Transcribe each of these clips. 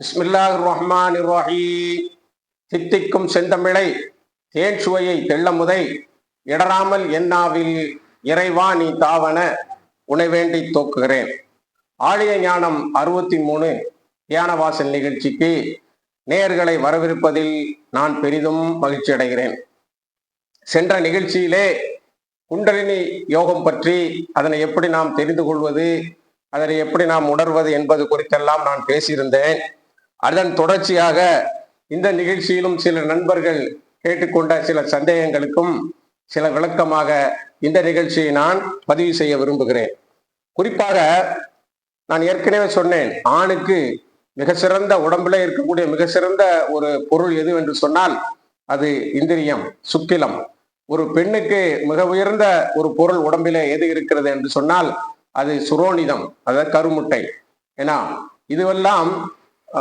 பிஸ்மில்லாஹ் ரஹ்மான் ரஹீம் தித்திக்கும் செந்தமிழை தேன் சுவையை தெள்ளமுதை இடராமல் என்னாவில் இறைவா நீ தாவன உனை வேண்டி தோக்குகிறேன். ஆழிய ஞானம் அறுபத்தி மூணு தியானவாசல் நிகழ்ச்சிக்கு நேர்களை வரவிருப்பதில் நான் பெரிதும் மகிழ்ச்சி அடைகிறேன் சென்ற நிகழ்ச்சியிலே குண்டலினி யோகம் பற்றி அதனை எப்படி நாம் தெரிந்து கொள்வது அதனை எப்படி நாம் உணர்வது என்பது குறித்தெல்லாம் நான் பேசியிருந்தேன். அதன் தொடர்ச்சியாக இந்த நிகழ்ச்சியிலும் சில நண்பர்கள் கேட்டுக்கொண்ட சில சந்தேகங்களுக்கும் சில விளக்கமாக இந்த நிகழ்ச்சியை நான் பதிவு செய்ய விரும்புகிறேன். குறிப்பாக நான் ஏற்கனவே சொன்னேன் ஆணுக்கு மிக சிறந்த உடம்புல இருக்கக்கூடிய மிக சிறந்த ஒரு பொருள் எது என்று சொன்னால் அது இந்திரியம் சுக்கிலம் ஒரு பெண்ணுக்கு மிக உயர்ந்த ஒரு பொருள் உடம்பில எது இருக்கிறது என்று சொன்னால் அது சுரோனிதம் அதாவது கருமுட்டை. ஏன்னா இதுவெல்லாம்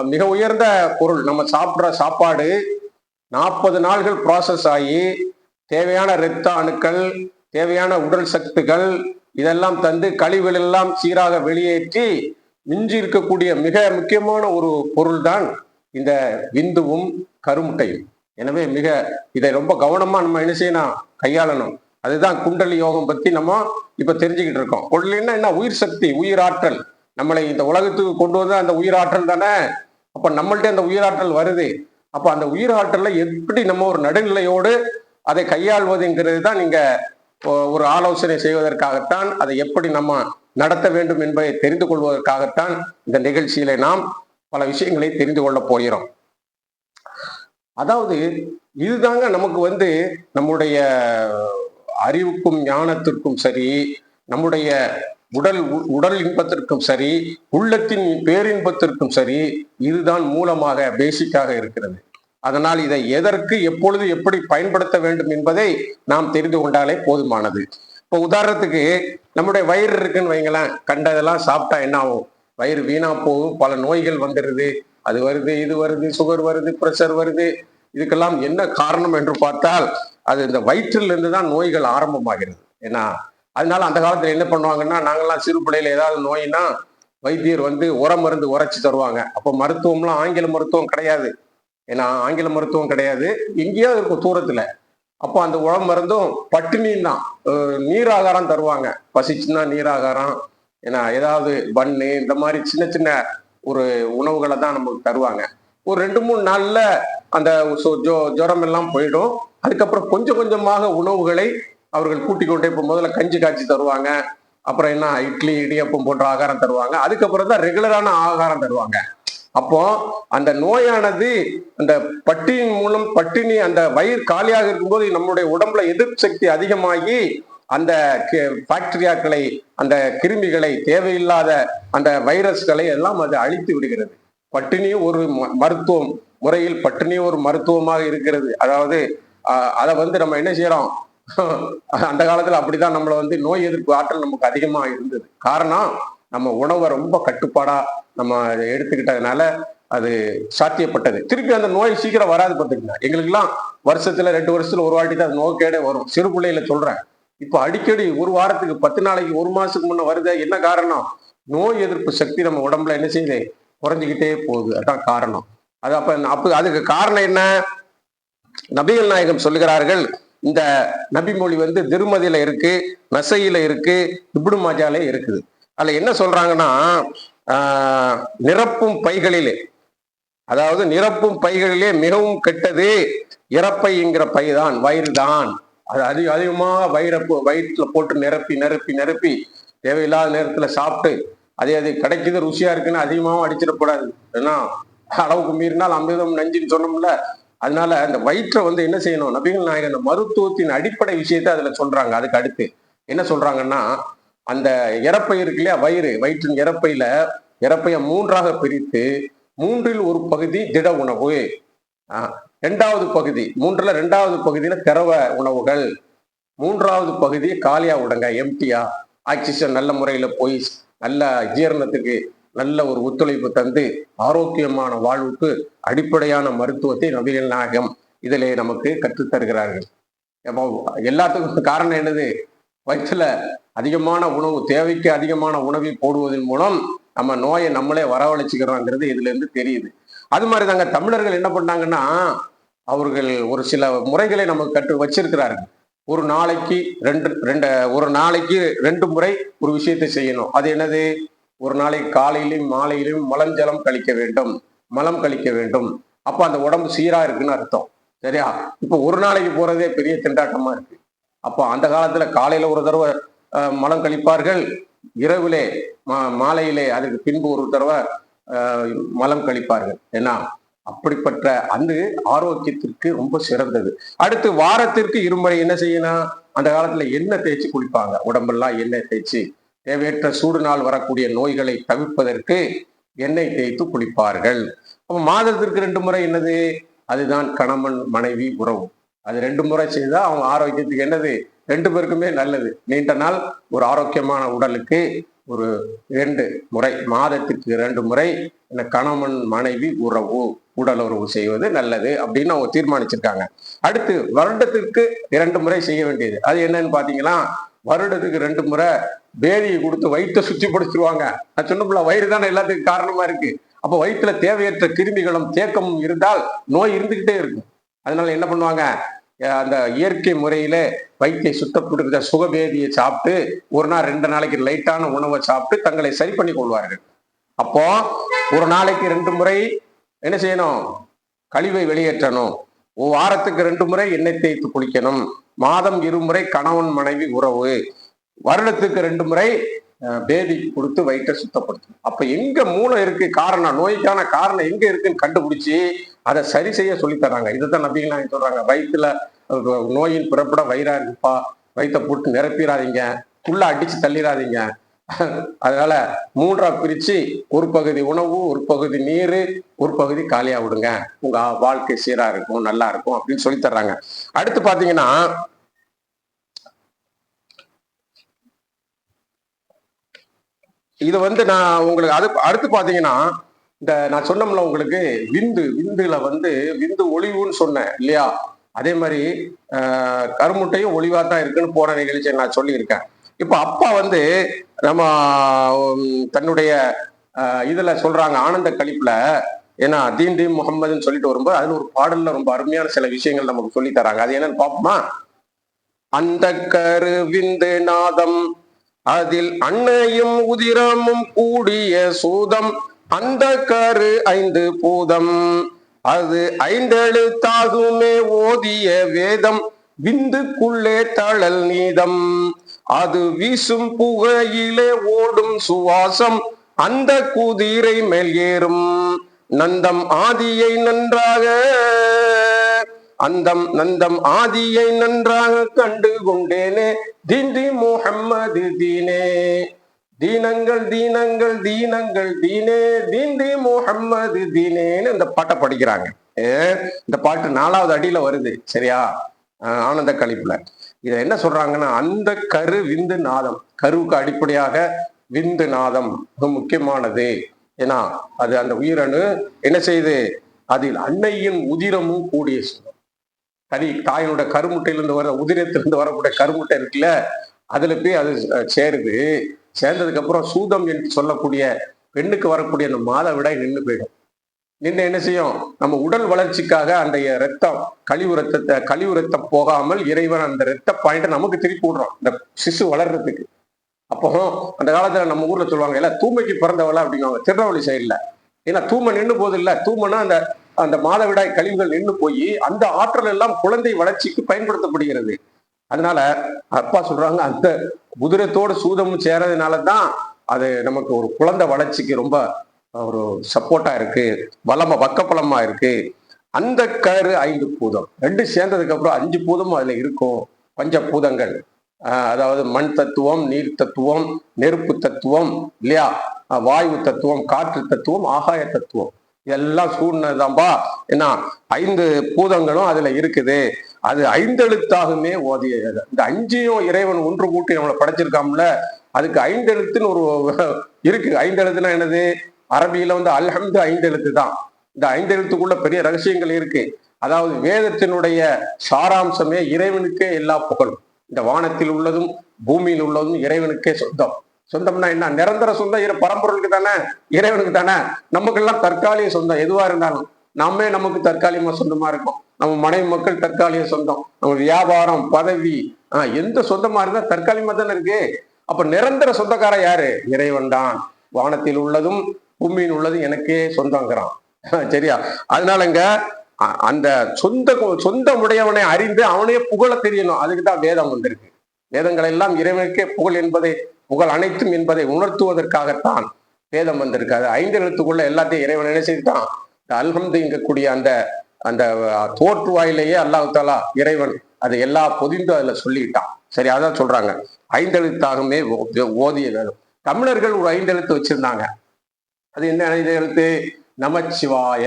மிக உயர்ந்த பொருள். நம்ம சாப்பிட்ற சாப்பாடு நாற்பது நாள்கள் ப்ராசஸ் ஆகி தேவையான இரத்த அணுக்கள் தேவையான உடல் சக்திகள் இதெல்லாம் தந்து கழிவுகள் எல்லாம் சீராக வெளியேற்றி மிஞ்சி இருக்கக்கூடிய மிக முக்கியமான ஒரு பொருள் தான் இந்த விந்துவும் கருமுட்டையும். எனவே மிக இதை ரொம்ப கவனமா நம்ம என்ன செய்யணும்? கையாளணும். அதுதான் குண்டலி யோகம் பத்தி நம்ம இப்ப தெரிஞ்சுக்கிட்டு இருக்கோம். குண்டலின்னா என்ன? உயிர் சக்தி உயிர் ஆற்றல். நம்மளை இந்த உலகத்துக்கு கொண்டு வந்த அந்த உயிராற்றல் தானே? அப்ப நம்மள்ட்ட அந்த உயிராற்றல் வருது. அப்ப அந்த உயிராற்றலில் எப்படி நம்ம ஒரு நடுநிலையோடு அதை கையாள்வதுங்கிறது தான் நீங்க ஒரு ஆலோசனை செய்வதற்காகத்தான் அதை எப்படி நம்ம நடத்த வேண்டும் என்பதை தெரிந்து கொள்வதற்காகத்தான் இந்த நிகழ்ச்சியில நாம் பல விஷயங்களை தெரிந்து கொள்ள போகிறோம். அதாவது இதுதாங்க நமக்கு வந்து நம்முடைய அறிவுக்கும் ஞானத்திற்கும் சரி நம்முடைய உடல் உ- உடல் இன்பத்திற்கும் சரி உள்ளத்தின் பேரின்பத்திற்கும் சரி இதுதான் மூலமாக பேசிக்காக இருக்கிறது. அதனால் இதை எதற்கு எப்பொழுது எப்படி பயன்படுத்த வேண்டும் என்பதை நாம் தெரிந்து கொண்டாலே போதுமானது. இப்போ உதாரணத்துக்கு நம்முடைய வயிறு இருக்குன்னு வைங்களேன் கண்டதெல்லாம் சாப்பிட்டா என்ன ஆகும்? வயிறு வீணா போகும் பல நோய்கள் வந்துடுது. அது வருது இது வருது சுகர் வருது ப்ரெஷர் வருது. இதுக்கெல்லாம் என்ன காரணம் என்று பார்த்தால் அது இந்த வயிற்றிலிருந்து தான் நோய்கள் ஆரம்பமாகிறது. ஏன்னா அதனால அந்த காலத்துல என்ன பண்ணுவாங்கன்னா நாங்கெல்லாம் சிறு பிள்ளையில ஏதாவது நோயினா வைத்தியர் வந்து உர மருந்து உரைச்சி தருவாங்க. அப்போ மருத்துவம்லாம் ஆங்கில மருத்துவம் கிடையாது. ஏன்னா ஆங்கில மருத்துவம் கிடையாது. எங்கேயாவது இருக்கும் தூரத்துல. அப்போ அந்த உழம் மருந்தும் பட்டினியும் தான். நீராகாரம் தருவாங்க. பசிச்சுன்னா நீராகாரம். ஏன்னா ஏதாவது பன்னு இந்த மாதிரி சின்ன சின்ன ஒரு உணவுகளை தான் நமக்கு தருவாங்க. ஒரு ரெண்டு மூணு நாள்ல அந்த ஜோ ஜொ- ஜுரம் எல்லாம் போயிடும். அதுக்கப்புறம் கொஞ்சம் கொஞ்சமாக உணவுகளை அவர்கள் கூட்டிக் கொண்டே இப்போ முதல்ல கஞ்சி காய்ச்சி தருவாங்க. அப்புறம் என்ன? இட்லி இடியப்பம் போன்ற ஆகாரம் தருவாங்க. அதுக்கப்புறம் தான் ரெகுலரான ஆகாரம் தருவாங்க. அப்போ அந்த நோயானது அந்த பட்டியின் மூலம் பட்டினி அந்த வயிறு காலியாக இருக்கும்போது நம்மளுடைய உடம்புல எதிர்ப்பு சக்தி அதிகமாகி அந்த பாக்டீரியாக்களை அந்த கிருமிகளை தேவையில்லாத அந்த வைரஸ்களை எல்லாம் அது அழித்து விடுகிறது. பட்டினியும் ஒரு ம- மருத்துவம். முறையில் பட்டினியும் ஒரு மருத்துவமாக இருக்கிறது. அதாவது அதை வந்து நம்ம என்ன செய்யறோம்? அந்த காலத்துல அப்படிதான் நம்மள வந்து நோய் எதிர்ப்பு ஆற்றல் நமக்கு அதிகமா இருந்தது. காரணம் நம்ம உணவை ரொம்ப கட்டுப்பாடா நம்ம அதை எடுத்துக்கிட்டதுனால அது சாத்தியப்பட்டது. திருப்பி அந்த நோய் சீக்கிரம் வராது பார்த்துக்கிட்டா எங்களுக்கெல்லாம் வருஷத்துல ரெண்டு வருஷத்துல ஒரு வாட்டி தான் அது நோய்க்கேடே வரும். சிறு பிள்ளையில சொல்றேன். இப்போ அடிக்கடி ஒரு வாரத்துக்கு பத்து நாளைக்கு ஒரு மாசத்துக்கு முன்ன வருது என்ன காரணம்? நோய் எதிர்ப்பு சக்தி நம்ம உடம்புல என்ன செய்யுது? குறைஞ்சிக்கிட்டே போகுது. அதான் காரணம். அது அப்ப அப்ப அதுக்கு காரணம் என்ன? நபிகள் நாயகம் சொல்லுகிறார்கள் இந்த நபிமொழி வந்து திருமதியில இருக்கு நசையில இருக்கு இப்னு மாஜாலே இருக்குது. அதுல என்ன சொல்றாங்கன்னா நிரப்பும் பைகளிலே அதாவது நிரப்பும் பைகளிலே மிகவும் கெட்டது இறப்பைங்கிற பைதான் வயிறு தான் அது அதிக அதிகமாக வயிறப்பு வயிற்றுல போட்டு நிரப்பி நிரப்பி நிரப்பி தேவையில்லாத நேரத்துல சாப்பிட்டு அதே அது கிடைக்குது ருசியா இருக்குன்னு அதிகமாகவும் அடிச்சிடக்கூடாது. ஏன்னா அளவுக்கு மீறினால் அமிர்தம் நஞ்சுன்னு சொன்னோம்ல அதனால அந்த வயிற்றை வந்து என்ன செய்யணும்? நபிகள் நாயகர் அந்த மருத்துவத்தின் அடிப்படை விஷயத்தை அதுல சொல்றாங்க. அதுக்கு அடுத்து என்ன சொல்றாங்கன்னா அந்த இறப்பை இருக்கு இல்லையா? வயிறு வயிற்றின் இறப்பையில இறப்பைய மூன்றாக பிரித்து மூன்றில் ஒரு பகுதி திட உணவு. ரெண்டாவது பகுதி மூன்றுல ரெண்டாவது பகுதியில திரவ உணவுகள். மூன்றாவது பகுதி காலியா விடுங்க எம்டியா ஆக்சிஜன் நல்ல முறையில போய் நல்ல ஜீரணத்துக்கு நல்ல ஒரு ஒத்துழைப்பு தந்து ஆரோக்கியமான வாழ்வுக்கு அடிப்படையான மருத்துவத்தை நபிகள் நாயகம் இதிலே நமக்கு கற்றுத் தருகிறார்கள். அப்போ எல்லாத்துக்கும் காரணம் என்னது? வயிற்றுல அதிகமான உணவு தேவைக்கு அதிகமான உணவை போடுவதன் மூலம் நம்ம நோயை நம்மளே வரவழைச்சுக்கிறோங்கிறது இதுல இருந்து தெரியுது. அது மாதிரி தாங்க தமிழர்கள் என்ன பண்ணாங்கன்னா அவர்கள் ஒரு சில முறைகளை நமக்கு கற்று வச்சிருக்கிறார்கள். ஒரு நாளைக்கு ரெண்டு ரெண்டு ஒரு நாளைக்கு ரெண்டு முறை ஒரு விஷயத்தை செய்யணும். அது என்னது? ஒரு நாளைக்கு காலையிலையும் மாலையிலையும் மலஞ்சலம் கழிக்க வேண்டும். மலம் கழிக்க வேண்டும். அப்ப அந்த உடம்பு சீரா இருக்குன்னு அர்த்தம். சரியா? இப்ப ஒரு நாளைக்கு போறதே பெரிய திண்டாட்டமா இருக்கு. அப்போ அந்த காலத்துல காலையில ஒரு தடவை அஹ், மலம் கழிப்பார்கள். இரவிலே மா மாலையிலே அதுக்கு பின்பு ஒரு தடவை மலம் கழிப்பார்கள். ஏன்னா அப்படிப்பட்ட அந்த ஆரோக்கியத்திற்கு ரொம்ப சிறந்தது. அடுத்து வாரத்திற்கு இருமுறை என்ன செய்யணும்? அந்த காலத்துல எண்ணெய் தேய்ச்சி குளிப்பாங்க. உடம்பெல்லாம் எண்ணெய் தேய்ச்சி தேவையற்ற சூடுனால் வரக்கூடிய நோய்களை தவிர்ப்பதற்கு எண்ணெய் தேய்த்து குளிப்பார்கள். அப்போ மாதத்திற்கு ரெண்டு முறை என்னது? அதுதான் கணவன் மனைவி உறவு. அது ரெண்டு முறை செய்தா அவங்க ஆரோக்கியத்துக்கு என்னது? ரெண்டு பேருக்குமே நல்லது. நீண்ட நாள் ஒரு ஆரோக்கியமான உடலுக்கு ஒரு இரண்டு முறை மாதத்திற்கு இரண்டு முறை இந்த கணவன் மனைவி உறவு உடல் உறவு செய்வது நல்லது அப்படின்னு அவங்க தீர்மானிச்சிருக்காங்க. அடுத்து வருடத்திற்கு இரண்டு முறை செய்ய வேண்டியது. அது என்னன்னு பாத்தீங்கன்னா வருடத்துக்கு ரெண்டு முறை பேதியை கொடுத்து வயிற்றை சுத்தி பிடிச்சிருவாங்க. நான் சொன்னப்பல வயிறு தானே எல்லாத்துக்கும் காரணமா இருக்கு. அப்போ வயிற்றுல தேவையற்ற கிருமிகளும் தேக்கமும் இருந்தால் நோய் இருந்துகிட்டே இருக்கும். அதனால என்ன பண்ணுவாங்க? அந்த இயற்கை முறையில வயிற்றை சுத்தப்படுத்த சுகபேதியை சாப்பிட்டு ஒரு நாள் ரெண்டு நாளைக்கு லைட்டான உணவை சாப்பிட்டு தங்களை சரி பண்ணி கொள்வார்கள். அப்போ ஒரு நாளைக்கு ரெண்டு முறை என்ன செய்யணும்? கழிவை வெளியேற்றணும். வாரத்துக்கு ரெண்டு முறை எண்ணெய் தேய்த்து குளிக்கணும். மாதம் இருமுறை கணவன் மனைவி உறவு. வருடத்துக்கு ரெண்டு முறை பேதி கொடுத்து வயிற்றை சுத்தப்படுத்தணும். அப்ப எங்க மூளை இருக்கு? காரணம் நோய்க்கான காரணம் எங்க இருக்குன்னு கண்டுபிடிச்சு அதை சரி செய்ய சொல்லி தராங்க இதுதான் நபிகள் சொல்றாங்க. வயிற்றுல நோயின் பிறப்பிட வயிறா இருக்குப்பா வயிற்றை போட்டு நிரப்பிடாதீங்க உள்ள அடிச்சு தள்ளிடாதீங்க அதனால மூன்றா பிரிச்சு ஒரு பகுதி உணவு ஒரு பகுதி நீர் ஒரு பகுதி காலியா விடுங்க. உங்க வாழ்க்கை சீரா இருக்கும் நல்லா இருக்கும் அப்படின்னு சொல்லி தர்றாங்க. அடுத்து பாத்தீங்கன்னா இது வந்து நான் உங்களுக்கு அது அடுத்து பாத்தீங்கன்னா இந்த நான் சொன்னோம்ல உங்களுக்கு விந்து விந்துல வந்து விந்து ஒளிவுன்னு சொன்னேன் இல்லையா? அதே மாதிரி ஆஹ், கருமுட்டையும் ஒளிவா தான் இருக்குன்னு போன நிகழ்ச்சியை நான் சொல்லியிருக்கேன். இப்போ அப்பா வந்து நம்ம தன்னுடைய இதுல சொல்றாங்க ஆனந்த கழிப்புல ஏன்னா தீன் தீன் முகமதுன்னு சொல்லிட்டு வரும்போது அதுல ஒரு பாடல்ல ரொம்ப அருமையான சில விஷயங்கள் நமக்கு சொல்லி தராங்க. அது என்னன்னு பார்ப்போமா? அந்த கரு விந்து நாதம் அதில் அன்னையும் உதிரமும் கூடிய சூதம் அந்த கரு ஐந்து பூதம் அது ஐந்தெழுத்தாகுமே ஓதிய வேதம் விந்துக்குள்ளே தழல் நீதம். அது வீசும் புகையிலே ஓடும் சுவாசம். அந்த குதிரை மேல் ஏறும். நந்தம் ஆதியை நன்றாக அந்தம் நந்தம் ஆதியை நன்றாக கண்டு கொண்டேனே திண்டி முஹம்மது தீனே. தீனங்கள் தீனங்கள் தீனங்கள் தீனே. தீண்டி முஹம்மது தீனேன்னு இந்த பாட்டை படிக்கிறாங்க. ஏ, இந்த பாட்டு நாலாவது அடியில வருது. சரியா? ஆஹ் ஆனந்த கழிப்புல. இதை என்ன சொல்றாங்கன்னா அந்த கரு விந்து நாதம். கருவுக்கு அடிப்படையாக விந்து நாதம் மிக முக்கியமானது. ஏன்னா அது அந்த உயிரணு என்ன செய்யுது? அதில் அன்னையின் உதிரமும் கூடிய சுகம். கறி தாயினோட கருமுட்டையிலிருந்து வர உதிரத்திலிருந்து வரக்கூடிய கருமுட்டை இருக்குல்ல அதுல போய் அது சேருது. சேர்ந்ததுக்கு அப்புறம் சூதம் என்று சொல்லக்கூடிய பெண்ணுக்கு வரக்கூடிய அந்த மாதவிடாய் நின்று போயிடும். நின்று என்ன செய்யும்? நம்ம உடல் வளர்ச்சிக்காக அந்த ரத்தம் கழிவு ரத்தத்தை கழிவு ரத்தம் போகாமல் இறைவன் அந்த ரத்த பாயிண்ட்டை நமக்கு திருப்பி விடுறோம் இந்த சிசு வளர்றதுக்கு. அப்போ அந்த காலத்துல நம்ம ஊர்ல சொல்லுவாங்க இல்ல தூமைக்கு பிறந்தவள? அப்படிங்குவாங்க. திருநெல்வேலி சைடுல ஏன்னா தூமை நின்று போது இல்ல. தூமைனா அந்த அந்த மாதவிடாய் கழிவுகள் நின்று போய் அந்த ஆற்றல் எல்லாம் குழந்தை வளர்ச்சிக்கு பயன்படுத்தப்படுகிறது. அதனால அப்பா சொல்றாங்க அந்த குதிரத்தோடு சூதமும் சேரதுனால தான் அது நமக்கு ஒரு குழந்தை வளர்ச்சிக்கு ரொம்ப ஒரு சப்போர்ட்டா இருக்கு பலமா பக்கப்பலமாக இருக்கு. அந்த கரு ஐந்து பூதம். ரெண்டு சேர்ந்ததுக்கு அப்புறம் அஞ்சு பூதமும் அதுல இருக்கும். பஞ்ச பூதங்கள் அதாவது மண் தத்துவம் நீர் தத்துவம் நெருப்பு தத்துவம் இல்லையா? வாயு தத்துவம் காற்று தத்துவம் ஆகாய தத்துவம். இதெல்லாம் சூழ்நிலைதான்பா ஏன்னா ஐந்து பூதங்களும் அதுல இருக்குது. அது ஐந்தெழுத்தாகுமே ஓதிய இந்த அஞ்சையும் இறைவன் ஒன்று கூட்டி நம்மளை படைச்சிருக்காம்ல அதுக்கு ஐந்தெழுத்துன்னு ஒரு இருக்கு. ஐந்தெழுத்துனா என்னது? அரபியில வந்து அல்ஹம்து ஐந்து எழுத்து தான். இந்த ஐந்தெழுத்துக்குள்ள பெரிய ரகசியங்கள் இருக்கு. அதாவது வேதத்தினுடைய சாராம்சமே இறைவனுக்கே எல்லா புகழும். இந்த வானத்தில் உள்ளதும் பூமியில் உள்ளதும் இறைவனுக்கே சொந்தம். சொந்தம்னா என்ன? நிரந்தர சொந்தம் இரு பரம்பொருளுக்கு தானே இறைவனுக்கு தானே. நமக்கெல்லாம் தற்காலிக சொந்தம் எதுவா இருந்தாலும். நாமே நமக்கு தற்காலிகமா சொந்தமா இருக்கும். நம்ம மனைவி மக்கள் தற்காலிக சொந்தம். நம்ம வியாபாரம் பதவி ஆஹ் எந்த சொந்தமா இருந்தா தற்காலிகமா தானே இருக்கு. அப்ப நிரந்தர சொந்தக்காரன் யாரு? இறைவன் தான் வானத்தில் உள்ளதும் பூமியில் உள்ளது எனக்கே சொந்தங்கிறான். சரியா? அதனாலங்க அந்த சொந்த சொந்த உடையவனை அறிந்து அவனே புகழ தெரியணும். அதுக்கு தான் வேதம் வந்திருக்கு. வேதங்கள் எல்லாம் இறைவனுக்கே புகழ் என்பதை புகழ் அனைத்தும் என்பதை உணர்த்துவதற்காகத்தான் வேதம் வந்திருக்கு. அது ஐந்து எழுத்துக்குள்ள எல்லாத்தையும் இறைவன் என்ன செய்துட்டான்? அல்ஹம்து இங்கக்கூடிய அந்த அந்த தோற்றுவாயிலேயே அல்லாஹ் தாலா இறைவன் அது எல்லா பொதிந்து அதுல சொல்லிட்டான். சரி அதான் சொல்றாங்க. ஐந்தெழுத்தாகமே ஓ- ஓதிய வேதம். தமிழர்கள் ஒரு ஐந்தெழுத்து வச்சிருந்தாங்க. அது என்ன எழுத்து நமச்சிவாய.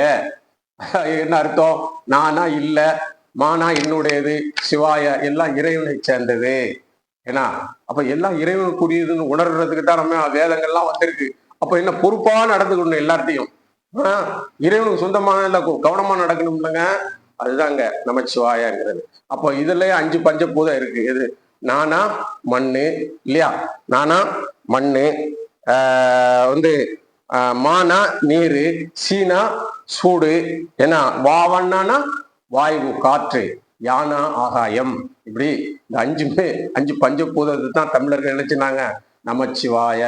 என்ன அர்த்தம்? நானா இல்ல மானா என்னுடையது சிவாய எல்லாம் இறைவனை சேர்ந்தது. ஏன்னா அப்ப எல்லாம் இறைவனுக்குரியதுன்னு உணர்றதுக்கு தான் நம்ம வேதங்கள்லாம் வந்திருக்கு. அப்ப என்ன பொறுப்பா நடந்துக்கணும் எல்லார்ட்டையும்? ஆஹ் இறைவனுக்கு சொந்தமான இல்ல கவனமா நடக்கணும் இல்லைங்க அதுதாங்க நமச்சிவாயங்கிறது. அப்போ இதுலயே அஞ்சு பஞ்சபூதம் இருக்கு. எது? நானா மண்ணு இல்லையா? நானா மண்ணு ஆஹ் வந்து மானா நீரு சீனா சூடு ஏன்னா வாவண்ணானா வாயு காற்று யானா ஆகாயம். இப்படி இந்த அஞ்சுமே அஞ்சு பஞ்சபூதத்தை தான் தமிழர்கள் நினைச்சுனாங்க நமச்சிவாய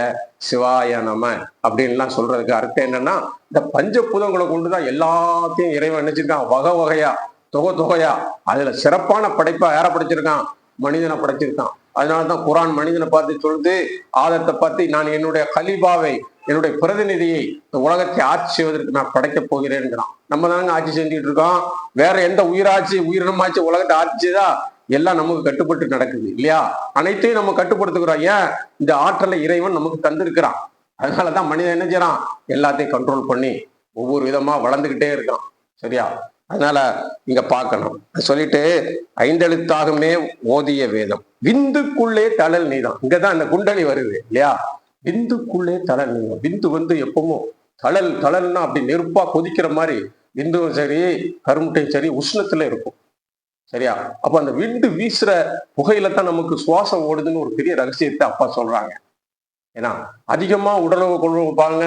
சிவாய நம அப்படின்லாம் சொல்றதுக்கு அர்த்தம் என்னன்னா இந்த பஞ்சபூதங்களை கொண்டுதான் எல்லாத்தையும் இறைவன் நினைச்சிருக்கான். வகை வகையா தொகை தொகையா. அதுல சிறப்பான படைப்பா யாரை படைச்சிருக்கான்? மனிதனை படைச்சிருக்கான். அதனாலதான் குரான் மனிதனை பார்த்து சொல்லுது ஆதத்தை பார்த்து நான் என்னுடைய கலிபாவை என்னுடைய பிரதிநிதியை இந்த உலகத்தை ஆட்சி செய்வதற்கு நான் படைக்கப் போகிறேன்கிறான் நம்ம தானங்க ஆட்சி செஞ்சுட்டு இருக்கோம். வேற எந்த உயிராட்சி உயிரினமாச்சு உலகத்தை ஆட்சி செய்தா எல்லாம் நமக்கு கட்டுப்பட்டு நடக்குது இல்லையா? அனைத்தையும் நம்ம கட்டுப்படுத்துகிறோம். ஏன்? இந்த ஆற்றலை இறைவன் நமக்கு தந்திருக்கிறான். அதனாலதான் மனிதன் என்ன செய்யறான்? எல்லாத்தையும் கண்ட்ரோல் பண்ணி ஒவ்வொரு விதமா வளர்ந்துகிட்டே இருக்கான் சரியா? அதனால இங்க பார்க்கணும். சொல்லிட்டு ஐந்தெழுத்தாகமே ஓதிய வேதம். விந்துக்குள்ளே தளல் நீதான். இங்கதான் இந்த குண்டலி வருது இல்லையா? விந்துக்குள்ளே தளல் விந்து வந்து எப்பவும் தளல் தளல்னா அப்படி நெருப்பா கொதிக்கிற மாதிரி விந்துவும் சரி கருமுட்டையும் சரி உஷ்ணத்துல இருக்கும். சரியா? அப்ப அந்த விண்டு வீசுற புகையில தான் நமக்கு சுவாசம் ஓடுதுன்னு ஒரு பெரிய ரகசியத்தை அப்பா சொல்றாங்க. ஏன்னா அதிகமா உடலுறவு கொள்வ பாருங்க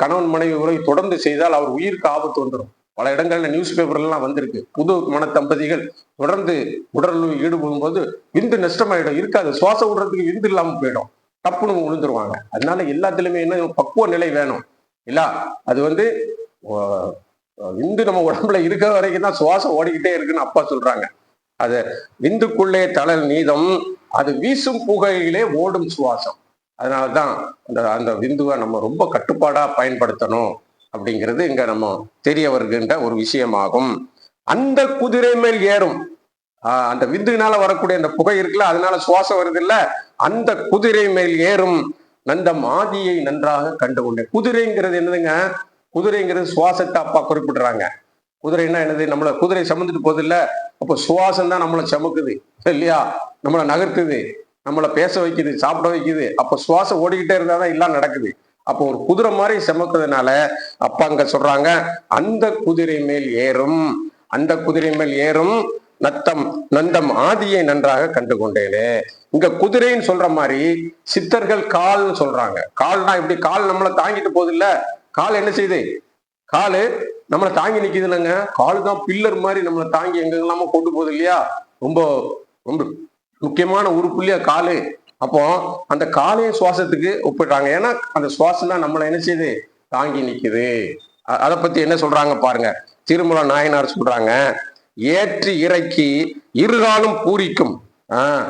கணவன் மனைவி உறவை தொடர்ந்து செய்தால் அவர் உயிருக்கு ஆபத்து வந்துடும் பல இடங்கள்ல நியூஸ் பேப்பர்லாம் வந்திருக்கு. புது மன தம்பதிகள் தொடர்ந்து உடலுறவு ஈடுபடும் போது விந்து நஷ்டமாயிடும். இருக்காது. சுவாசம் விடுறதுக்கு விந்து இல்லாமல் போயிடும். டப்புன்னு விழுந்துருவாங்க அதனால எல்லாத்துலயுமே என்ன பக்குவ நிலை வேணும். இல்ல அது வந்து விந்து நம்ம உடம்புல இருக்கிற வரைக்கும் தான் சுவாசம் ஓடிக்கிட்டே இருக்குன்னு அப்பா சொல்றாங்க. அது விந்துக்குள்ளே தளல் நீதம் அது வீசும் புகையிலே ஓடும் சுவாசம். அதனாலதான் அந்த அந்த விந்துவை நம்ம ரொம்ப கட்டுப்பாடா பயன்படுத்தணும் அப்படிங்கிறது இங்க நம்ம தெரிய வருகின்ற ஒரு விஷயமாகும். அந்த குதிரை மேல் ஏறும். ஆஹ் அந்த விந்துனால வரக்கூடிய அந்த புகை இருக்குல்ல அதனால சுவாசம் வருது இல்ல அந்த குதிரை மேல் ஏறும் அந்த மாதியை நன்றாக கண்டுகொண்டேன். குதிரைங்கிறது என்னதுங்க? குதிரைங்கிறது சுவாசத்தை அப்பா குறிப்பிடுறாங்க. குதிரைன்னா என்னது? நம்மள குதிரை சமந்துட்டு போகுது இல்ல அப்போ சுவாசம் தான் நம்மளை சமக்குது இல்லையா? நம்மளை நகர்த்துது நம்மளை பேச வைக்குது சாப்பிட வைக்குது. அப்போ சுவாசம் ஓடிக்கிட்டே இருந்தாதான் எல்லாம் நடக்குது. அப்போ ஒரு குதிரை மாதிரி செமக்கிறதுனால அப்பா அங்க சொல்றாங்க அந்த குதிரை மேல் ஏறும் அந்த குதிரை மேல் ஏறும் நத்தம் நந்தம் ஆதியை நன்றாக கண்டு கொண்டேனே இங்க குதிரைன்னு சொல்ற மாதிரி சித்தர்கள் கால்னு சொல்றாங்க. கால்னா இப்படி கால் நம்மளை தாங்கிட்டு போகுது இல்ல கால் என்ன செய்யுது? காலு நம்மளை தாங்கி நிக்குது இல்லைங்க காலு தான் பில்லர் மாதிரி நம்மளை தாங்கி எங்கெல்லாமோ கொண்டு போகுது இல்லையா? ரொம்ப ரொம்ப முக்கியமான உறுப்பு இல்லையா காலு? அப்போ அந்த காலையும் சுவாசத்துக்கு ஒப்பிடுறாங்க. ஏன்னா அந்த சுவாசம் தான் நம்மளை என்ன செய்யுது? தாங்கி நிக்குது. அதை பத்தி என்ன சொல்றாங்க பாருங்க. திருமலா நாயனார் சொல்றாங்க. ஏற்றி இறக்கி இருகாலும் பூரிக்கும். ஆஹ்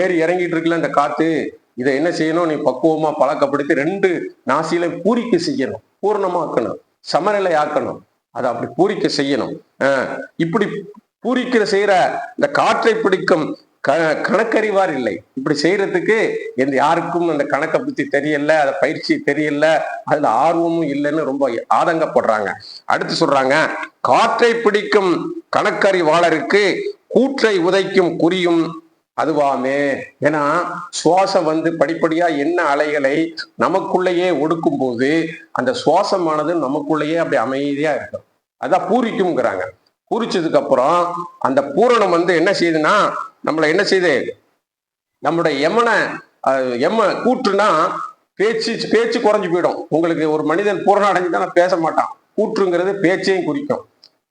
ஏறி இறங்கிட்டு இருக்குல்ல இந்த காத்து இதை என்ன செய்யணும்? நீ பக்குவமா பழக்கப்படுத்தி ரெண்டு நாசியில பூரிக்க செய்யணும். பூர்ணமாக்கணும். சமநிலை ஆக்கணும் அதை அப்படி பூரிக்க செய்யணும். இப்படி பூரிக்கிற செய்யற இந்த காற்றை பிடிக்கும் க கணக்கறிவார் இல்லை. இப்படி செய்யறதுக்கு எந்த யாருக்கும் அந்த கணக்கை பத்தி தெரியல அதை பயிற்சி தெரியல அதுல ஆர்வமும் இல்லைன்னு ரொம்ப ஆதங்கப்படுறாங்க. அடுத்து சொல்றாங்க காற்றை பிடிக்கும் கணக்கறிவாளருக்கு கூற்றை உதைக்கும் குறியும் அதுவாமே. ஏன்னா சுவாசம் வந்து படிப்படியா என்ன அலைகளை நமக்குள்ளேயே ஒடுக்கும் போது அந்த சுவாசமானது நமக்குள்ளேயே அப்படி அமைதியா இருக்கும். அதான் பூரிக்கும்ங்கிறாங்க. பூரிச்சதுக்கு அப்புறம் அந்த பூரணம் வந்து என்ன செய்யுதுன்னா நம்மளை என்ன செய்யுது? நம்மளுடைய யமனை எம்ம கூற்றுனா பேச்சு பேச்சு குறைஞ்சு போயிடும். உங்களுக்கு ஒரு மனிதன் பூரணம் அடைஞ்சுதானே பேச மாட்டான். கூற்றுங்கிறது பேச்சையும் குறிக்கும்.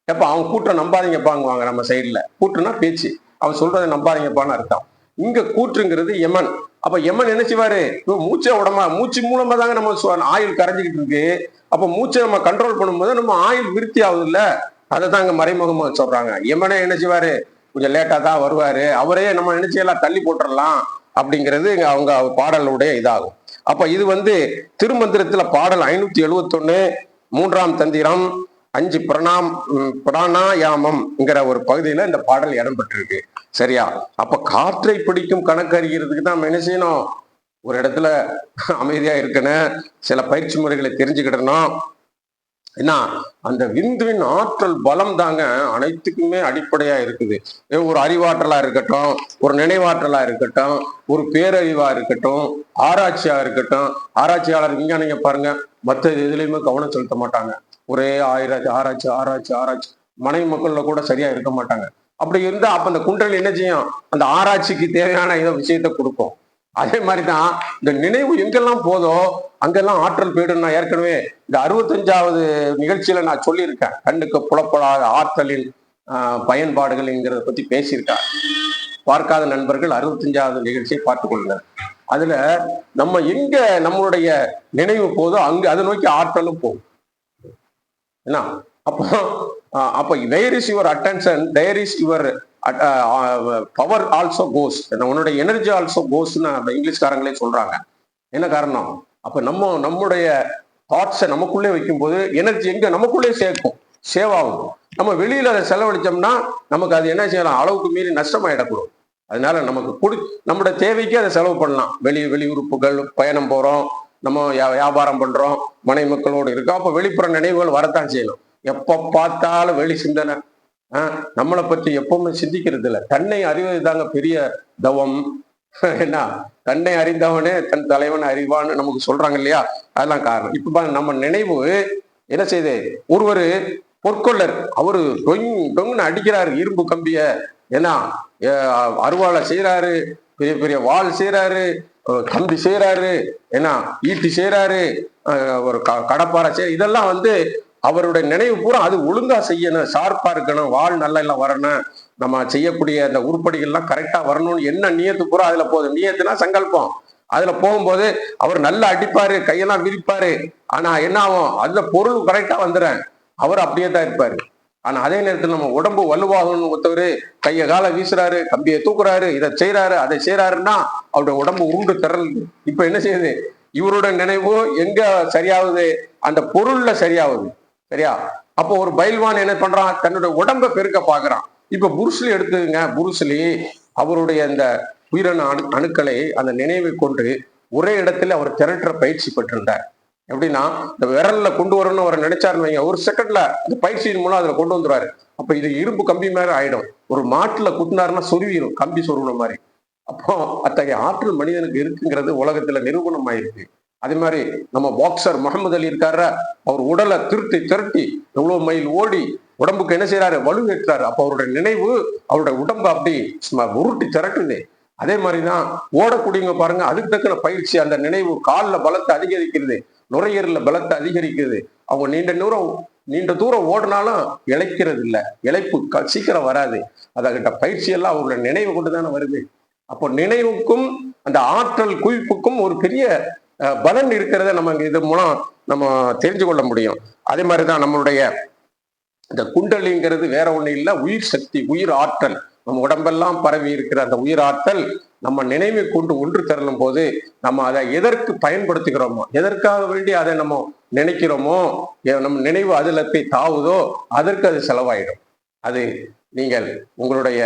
எப்போ அவன் கூட்டம் நம்பாதீங்கப்பாங்குவாங்க நம்ம சைடில் கூட்டுனா பேச்சு. அவன் சொல்றதை நம்பாதீங்கப்பான்னு அர்த்தம். இங்க கூற்றுங்கிறது யமன். அப்ப யமன் என்ன செய்வாரு? இப்போ மூச்சை உடம்பா மூச்சு மூலமா தாங்க நம்ம சு- ஆயுள் கரைஞ்சிக்கிட்டு இருக்கு. அப்ப மூச்சை நம்ம கண்ட்ரோல் பண்ணும்போது நம்ம ஆயுள் விருத்தி ஆகுது இல்ல அதை தான் இங்கே மறைமுகமா சொல்றாங்க. யமனே என்ன செய்வாரு? கொஞ்சம் லேட்டா தான் வருவாரு. அவரே நம்ம நினைச்சு எல்லாம் தள்ளி போட்டுடலாம் அப்படிங்கிறது இங்கே அவங்க பாடலுடைய இதாகும். அப்ப இது வந்து திருமந்திரத்துல பாடல் ஐநூத்தி எழுவத்தொன்னு மூன்றாம் தந்திரம் அஞ்சு பிரணாம் பிராணாயாமம்ங்கிற ஒரு பகுதியில இந்த பாடல் இடம்பெற்றிருக்கு. சரியா? அப்ப காற்றை பிடிக்கும் கணக்கறிகிறதுக்கு தான் என்ன செய்யணும்? ஒரு இடத்துல அமைதியா இருக்கணும். சில பயிற்சி முறைகளை தெரிஞ்சுக்கிடணும். என்ன அந்த விந்துவின் ஆற்றல் பலம் தாங்க அனைத்துக்குமே அடிப்படையா இருக்குது. ஒரு அறிவாற்றலா இருக்கட்டும் ஒரு நினைவாற்றலா இருக்கட்டும் ஒரு பேரறிவா இருக்கட்டும் ஆராய்ச்சியா இருக்கட்டும் ஆராய்ச்சியாளர் விஞ்ஞானிங்க பாருங்க மற்ற எதுலையுமே கவனம் செலுத்த மாட்டாங்க. ஒரே ஆயிராய்ச்சி ஆராய்ச்சி ஆராய்ச்சி ஆராய்ச்சி. மனைவி மக்கள்ல கூட சரியா இருக்க மாட்டாங்க. அப்படி இருந்தா அப்ப அந்த குண்டல் என்ன செய்யும்? அந்த ஆராய்ச்சிக்கு தேவையான ஏதோ விஷயத்த கொடுக்கும். அதே மாதிரி தான் இந்த நினைவு எங்கெல்லாம் போதோ அங்கெல்லாம் ஆற்றல் போயிடும் நான் ஏற்கனவே இந்த அறுபத்தஞ்சாவது நிகழ்ச்சியில நான் சொல்லியிருக்கேன். கண்ணுக்கு புலப்படாத ஆற்றலின் பயன்பாடுகள்ங்கிறத பத்தி பேசியிருக்கேன் பார்க்காத நண்பர்கள் அறுபத்தஞ்சாவது நிகழ்ச்சியை பார்த்துக் கொள்ளுங்க அதுல நம்ம எங்க நம்மளுடைய நினைவு போதோ அங்க அதை நோக்கி ஆற்றலும் போகும். என்ன? அப்போ அப்போ where is your attention there is your power also goes உன்னுடைய எனர்ஜி ஆல்சோ கோஸ்ன்னு அந்த இங்கிலீஷ்காரங்களே சொல்றாங்க. என்ன காரணம்? அப்ப நம்ம நம்முடைய தாட்ஸை நமக்குள்ளே வைக்கும்போது எனர்ஜி எங்க நமக்குள்ளே சேர்க்கும் சேவ் ஆகும். நம்ம வெளியில அதை செலவழிச்சோம்னா நமக்கு அது என்ன செய்யலாம்? அளவுக்கு மீறி நஷ்டமாயிடக்கூடும். அதனால நமக்கு குடி நம்மளோட தேவைக்கு அதை செலவு பண்ணலாம். வெளி வெளி உறுப்புகள் பயணம் போறோம் நம்ம வியா- வியாபாரம் பண்றோம் மனை மக்களோடு இருக்கோம். அப்ப வெளிப்புற நினைவுகள் வரத்தான் செய்யணும் எப்ப பார்த்தாலும் வெளி சிந்தனை. நம்மளை பற்றி எப்பவுமே சிந்திக்கிறது இல்லை தன்னை அறிவது தாங்க பெரிய தவம். என்ன? தன்னை அறிந்தவனே தன் தலைவன் அறிவான்னு நமக்கு சொல்றாங்க இல்லையா? அதெல்லாம் காரணம். இப்ப பாருங்க நம்ம நினைவு என்ன செய்யுது? ஒருவர் பொற்கொள்ளர் அவரு டொங் டொங்குன்னு அடிக்கிறாரு இரும்பு கம்பிய. ஏன்னா அருவாளை செய்யறாரு பெரிய பெரிய வால் செய்யறாரு கம்பி செய்யறாரு ஏன்னா ஈட்டி செய்யறாரு ஒரு க- கடப்பாறை செய்ய இதெல்லாம் வந்து அவருடைய நினைவு பூரா அது ஒழுங்கா செய்யணும் ஷார்ப்பா இருக்கணும் வாழ் நல்லா எல்லாம் வரணும். நம்ம செய்யக்கூடிய அந்த உருப்படிகள்லாம் கரெக்டா வரணும்னு என்ன நியத்து பூரா அதுல போதும் நியத்துனா சங்கல்பம். அதுல போகும்போது அவர் நல்லா அடிப்பாரு கையெல்லாம் விரிப்பாரு. ஆனா என்ன ஆகும்? அதுல பொருள் கரெக்டா வந்துடுறேன் அவர் அப்படியே தான் இருப்பாரு. ஆனா அதே நேரத்தில் நம்ம உடம்பு வலுவாகணும்னு ஒருத்தவர் கையை காலை வீசுறாரு கம்பியை தூக்குறாரு இதை செய்யறாரு அதை செய்யறாருன்னா அவருடைய உடம்பு உருண்டு திரள் இப்ப என்ன செய்யுது? இவரோட நினைவு எங்க சரியாகுது? அந்த பொருள்ல சரியாகுது. சரியா? அப்போ ஒரு பயில்வான் என்ன பண்றான்? தன்னுடைய உடம்பை பெருக்க பாக்குறான் இப்ப புருஷ்லி எடுத்துங்க புருஷ்லி அவருடைய அந்த உயிரணு அணு அணுக்களை அந்த நினைவை கொண்டு ஒரே இடத்துல அவர் திரட்டுற பயிற்சி பெற்றிருந்தார். எப்படின்னா இந்த விரல்ல கொண்டு வரணும்னு அவர் நினைச்சாருன்னு வைங்க. ஒரு செகண்ட்ல அந்த பயிற்சியின் மூலம் அதுல கொண்டு வந்துருவாரு. அப்ப இது இரும்பு கம்பி மாதிரி ஆயிடும். ஒரு மாட்டுல குட்டினாருன்னா சொருவிடும் கம்பி சொருவின மாதிரி. அப்போ அத்தகைய ஆற்றல் மனிதனுக்கு இருக்குங்கிறது உலகத்துல நிரூபணம் ஆயிருக்கு அதே மாதிரி நம்ம பாக்ஸர் முகமது அலி இருக்காரு அவர் உடலை திருட்டி திரட்டி எவ்வளவு மைல் ஓடி உடம்புக்கு என்ன செய்யறாரு வலு ஏற்றுறாரு அப்ப அவருடைய நினைவு அவருடைய உடம்பு அப்படி உருட்டி திரட்டுது அதே மாதிரிதான் ஓடக்கூடியவங்க பாருங்க அதுக்கு தக்கன பயிற்சி அந்த நினைவு காலில் பலத்தை அதிகரிக்கிறது நுரையீரல பலத்தை அதிகரிக்கிறது. அவங்க நீண்ட தூரம் நீண்ட தூரம் ஓடினாலும் இழைக்கிறது இல்லை இழைப்பு க- சீக்கிரம் வராது. அதாகிட்ட பயிற்சி எல்லாம் அவங்களோட நினைவு கொண்டு தானே வருது. அப்போ நினைவுக்கும் அந்த ஆற்றல் குவிப்புக்கும் ஒரு பெரிய பலன் இருக்கிறத நம்ம இது மூலம் நம்ம தெரிஞ்சு கொள்ள முடியும். அதே மாதிரி தான் நம்மளுடைய இந்த குண்டலிங்கிறது வேற ஒண்ணு இல்லை உயிர் சக்தி உயிர் ஆற்றல். நம்ம உடம்பெல்லாம் பரவி இருக்கிற அந்த உயிர் ஆற்றல் நம்ம நினைவை கொண்டு ஒன்று திரளும் போது நம்ம அதை எதற்கு பயன்படுத்துகிறோமோ எதற்காக வேண்டி அதை நம்ம நினைக்கிறோமோ நம் நம்ம நினைவு அதிலத்தை போய் தாவுதோ அதற்கு அது செலவாயிடும். அது நீங்கள் உங்களுடைய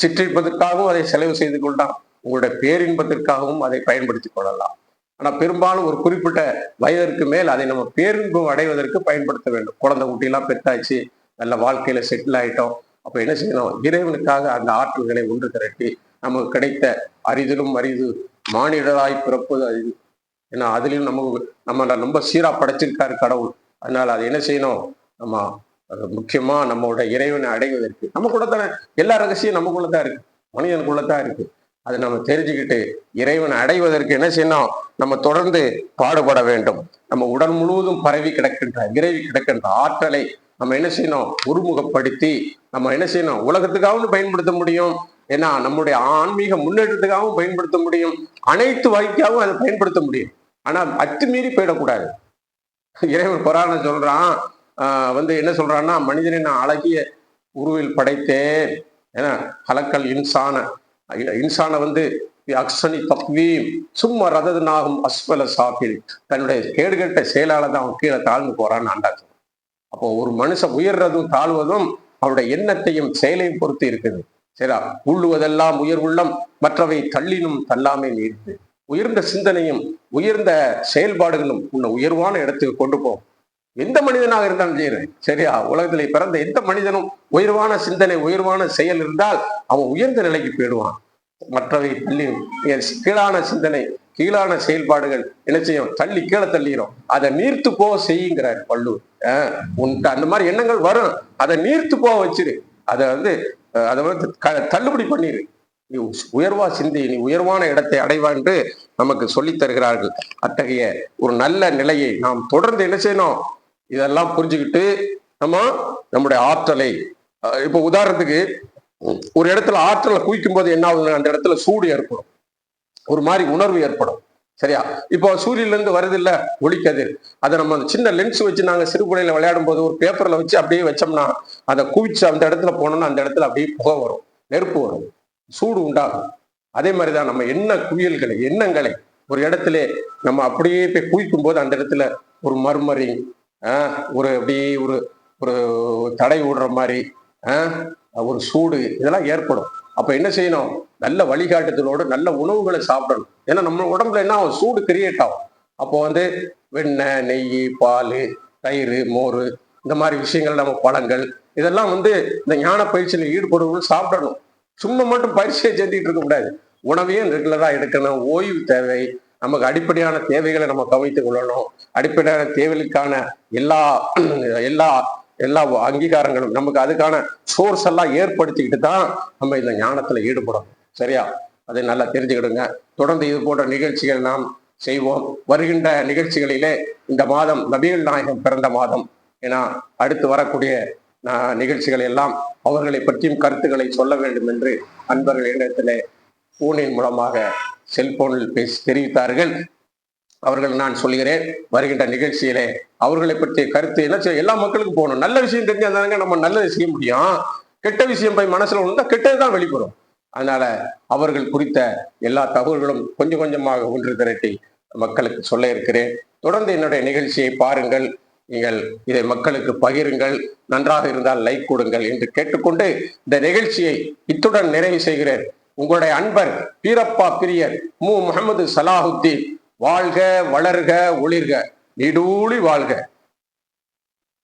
சிற்றிப்பதற்காகவும் அதை செலவு செய்து கொள்ளலாம். உங்களுடைய பேரின்பத்திற்காகவும் அதை பயன்படுத்திக் கொள்ளலாம். ஆனா பெரும்பாலும் ஒரு குறிப்பிட்ட வயதிற்கு மேல் அதை நம்ம பேரின்பம் அடைவதற்கு பயன்படுத்த வேண்டும். குழந்தை குட்டியெல்லாம் பெற்றாச்சு நல்ல வாழ்க்கையில செட்டில் ஆயிட்டோம். அப்ப என்ன செய்யணும்? இறைவனுக்காக அந்த ஆற்றல்களை ஒன்று திரட்டி நமக்கு கிடைத்த அரிதிலும் அரிது மானிடராய் பிறப்பது அரிது. ஏன்னா அதுலயும் நமக்கு நம்ம ரொம்ப சீரா படைச்சிருக்காரு கடவுள். அதனால அதை என்ன செய்யணும்? நம்ம முக்கியமா நம்மளோட இறைவனை அடைவதற்கு. நம்ம கூட தானே எல்லா ரகசியம் நமக்குள்ள தான் இருக்கு. மனிதனுக்குள்ள தான் இருக்கு. அதை நம்ம தெரிஞ்சுக்கிட்டு இறைவனை அடைவதற்கு என்ன செய்யணும்? நம்ம தொடர்ந்து பாடுபட வேண்டும். நம்ம உடல் முழுவதும் பரவி கிடக்கின்ற விரைவி கிடக்கின்ற ஆற்றலை நம்ம என்ன செய்யணும்? ஒருமுகப்படுத்தி நம்ம என்ன செய்யணும்? உலகத்துக்காகவும் பயன்படுத்த முடியும். ஏன்னா நம்முடைய ஆன்மீக முன்னேற்றத்துக்காகவும் பயன்படுத்த முடியும். அனைத்து வகைக்காகவும் அதை பயன்படுத்த முடியும். ஆனால் அத்துமீறி போயிடக்கூடாது. இறைவன் குரான சொல்றான் வந்து என்ன சொல்றான்னா மனிதனை நான் அழகிய உருவில் படைத்தேன். ஏன்னா கலக்கல் இன்சான இன்சானை வந்து அக்ஷனி தக்வீம் சும்மா ரதனாகும் அஸ்வல சாஃபில் தன்னுடைய கேடுகட்ட செயலால தான் அவன் கீழே தாழ்ந்து போறான்னு ஆண்டாச்சு அப்போ ஒரு மனுஷன் உயர்றதும் தாழ்வதும் அவருடைய எண்ணத்தையும் செயலையும் பொறுத்து இருக்குது. சரியா? உள்ளுவதெல்லாம் உயர்வுள்ளம் மற்றவை தள்ளினும் தள்ளாமே நீர்த்து உயர்ந்த சிந்தனையும் உயர்ந்த செயல்பாடுகளும் உன்னை உயர்வான இடத்துக்கு கொண்டு போகும். எந்த மனிதனாக இருந்தாலும் செய்யறது சரியா? உலகத்திலே பிறந்த எந்த மனிதனும் உயர்வான சிந்தனை உயர்வான செயல் இருந்தால் அவன் உயர்ந்த நிலைக்கு போயிடுவான். மற்றவை தள்ளி கீழான சிந்தனை கீழான செயல்பாடுகள் என்ன செய்யும்? தள்ளி கீழே தள்ளிடும் அதை நீர்த்து போக செய்யுங்கிறார் வள்ளுவர். ஆஹ் உன்கிட்ட அந்த மாதிரி எண்ணங்கள் வரும். அதை நீர்த்து போக வச்சிரு. அதை வந்து அதை வந்து க- தள்ளுபடி பண்ணிரு. நீ உயர்வா சிந்தி நீ உயர்வான இடத்தை அடைவா என்று நமக்கு சொல்லித் தருகிறார்கள். அத்தகைய ஒரு நல்ல நிலையை நாம் தொடர்ந்து என்ன செய்யணும்? இதெல்லாம் புரிஞ்சுக்கிட்டு நம்ம நம்முடைய ஆற்றலை இப்போ உதாரணத்துக்கு ஒரு இடத்துல ஆற்றலை குவிக்கும் போது என்ன ஆகுதுன்னா அந்த இடத்துல சூடு ஏற்படும். ஒரு மாதிரி உணர்வு ஏற்படும். சரியா? இப்போ சூரியன்ல இருந்து வருது இல்ல ஒளிக்கதிர் அதை நம்ம சின்ன லென்ஸ் வச்சு நாங்க சிறுபுடையில விளையாடும் போது ஒரு பேப்பர்ல வச்சு அப்படியே வச்சோம்னா அதை குவிச்சு அந்த இடத்துல போனோம்னா அந்த இடத்துல அப்படியே புகை வரும் நெருப்பு வரும் சூடு உண்டாகும். அதே மாதிரிதான் நம்ம என்ன குவியல்களை எண்ணங்களை ஒரு இடத்துல நம்ம அப்படியே போய் குவிக்கும் போது அந்த இடத்துல ஒரு மறுமறை ஒரு அப்படி ஒரு ஒரு தடை விடுற மாதிரி ஒரு சூடு இதெல்லாம் ஏற்படும். அப்போ என்ன செய்யணும்? நல்ல வழிகாட்டுதலோடு நல்ல உணவுகளை சாப்பிடணும். ஏன்னா நம்ம உடம்புல என்ன ஆகும்? சூடு கிரியேட் ஆகும். அப்போ வந்து வெண்ணெய் நெய் பால் தயிர் மோர் இந்த மாதிரி விஷயங்கள் நம்ம பழங்கள் இதெல்லாம் வந்து இந்த ஞான பயிற்சியில் ஈடுபடுவர்கள் சாப்பிடணும். சும்மா மட்டும் பயிற்சியை செஞ்சுட்டு இருக்க கூடாது. உணவையும் ரெகுலராக எடுக்கணும். ஓய்வு தேவை. நமக்கு அடிப்படையான தேவைகளை நம்ம கவனித்துக் கொள்ளணும். அடிப்படையான தேவைகளுக்கான எல்லா எல்லா எல்லா அங்கீகாரங்களும் நமக்கு அதுக்கான சோர்ஸ் எல்லாம் ஏற்படுத்திக்கிட்டு தான் நம்ம இந்த ஞானத்துல ஈடுபடணும். சரியா? அதை நல்லா தெரிஞ்சுக்கிடுங்க. தொடர்ந்து இது போன்ற நிகழ்ச்சிகள் நாம் செய்வோம். வருகின்ற நிகழ்ச்சிகளிலே இந்த மாதம் நபிகள் நாயகம் பிறந்த மாதம். ஏன்னா அடுத்து வரக்கூடிய நிகழ்ச்சிகள் எல்லாம் அவர்களை பற்றியும் கருத்துக்களை சொல்ல வேண்டும் என்று அன்பர்கள் இடத்திலே ஊனின் மூலமாக செல்போனில் பேசி தெரிவித்தார்கள். அவர்கள் நான் சொல்கிறேன் வருகின்ற நிகழ்ச்சியிலே அவர்களை பற்றிய கருத்து என்ன செய்ய எல்லா மக்களுக்கும் போகணும். நல்ல விஷயம் தெரிஞ்சாதானங்க நம்ம நல்லதை செய்ய முடியும். கெட்ட விஷயம் போய் மனசுல வந்தா கெட்டதுதான் வெளிப்படும். அதனால அவர்கள் குறித்த எல்லா தகவல்களும் கொஞ்சம் கொஞ்சமாக ஒன்று திரட்டி மக்களுக்கு சொல்ல இருக்கிறேன். தொடர்ந்து என்னுடைய நிகழ்ச்சியை பாருங்கள். நீங்கள் இதை மக்களுக்கு பகிருங்கள். நன்றாக இருந்தால் லைக் கொடுங்கள் என்று கேட்டுக்கொண்டு இந்த நிகழ்ச்சியை இத்துடன் நிறைவு செய்கிறேன். உங்களுடைய அன்பர் வீரப்பா பிரியர் மு. முகமது சலாஹுத்தீன் வாழ்க வளர்க ஒளிர்க நீடூழி வாழ்க.